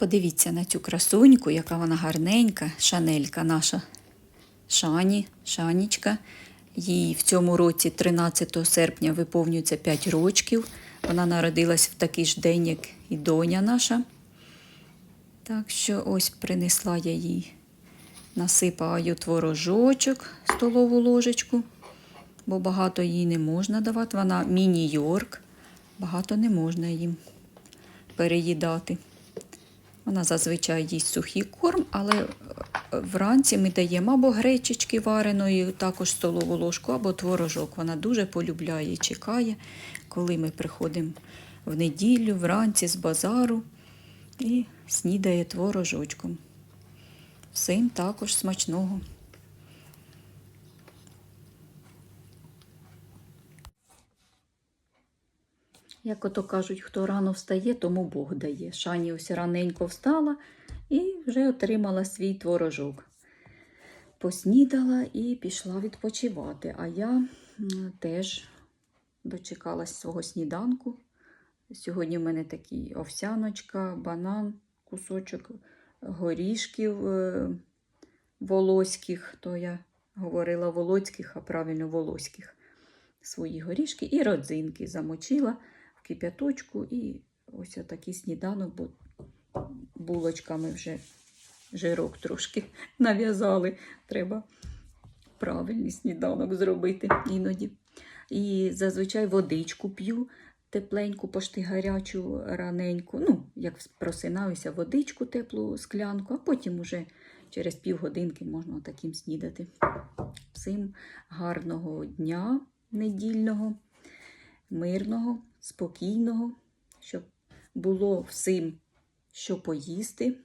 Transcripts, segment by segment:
Подивіться на цю красуньку, яка вона гарненька, шанелька наша Шані, Шанічка. Їй в цьому році, 13 серпня, виповнюється 5 років. Вона народилась в такий ж день, як і доня наша. Так що ось принесла я їй, насипаю творожочок, столову ложечку, бо багато їй не можна давати. Вона міні-йорк, багато не можна їм переїдати. Вона зазвичай їсть сухий корм, але е, вранці ми даємо або гречечки вареної, також столову ложку, або творожок. Вона дуже полюбляє і чекає, коли ми приходимо в неділю, вранці з базару і снідає творожочком. Всім також смачного. Як ото кажуть, хто рано встає, тому Бог дає. Шані ось раненько встала і вже отримала свій творожок. Поснідала і пішла відпочивати. А я теж дочекалась свого сніданку. Сьогодні в мене такі овсяночка, банан, кусочок горішків е, волоських, то я говорила волоцьких, а правильно волоських. Свої горішки і родзинки замочила кип'яточку і ось такий сніданок, бо булочками вже жирок трошки нав'язали. Треба правильний сніданок зробити іноді. І зазвичай водичку п'ю тепленьку, пошти гарячу, раненьку. Ну, як просинаюся, водичку теплу склянку, а потім уже через півгодинки можна таким снідати. Всім гарного дня недільного, мирного, спокійного, щоб було всім, що поїсти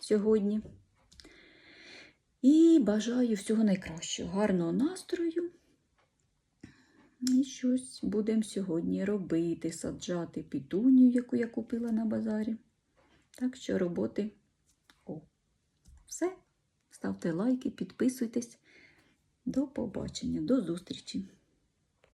сьогодні. І бажаю всього найкращого, гарного настрою. І щось будемо сьогодні робити, саджати пітуню, яку я купила на базарі. Так що роботи. О, все. Ставте лайки, підписуйтесь. До побачення, до зустрічі!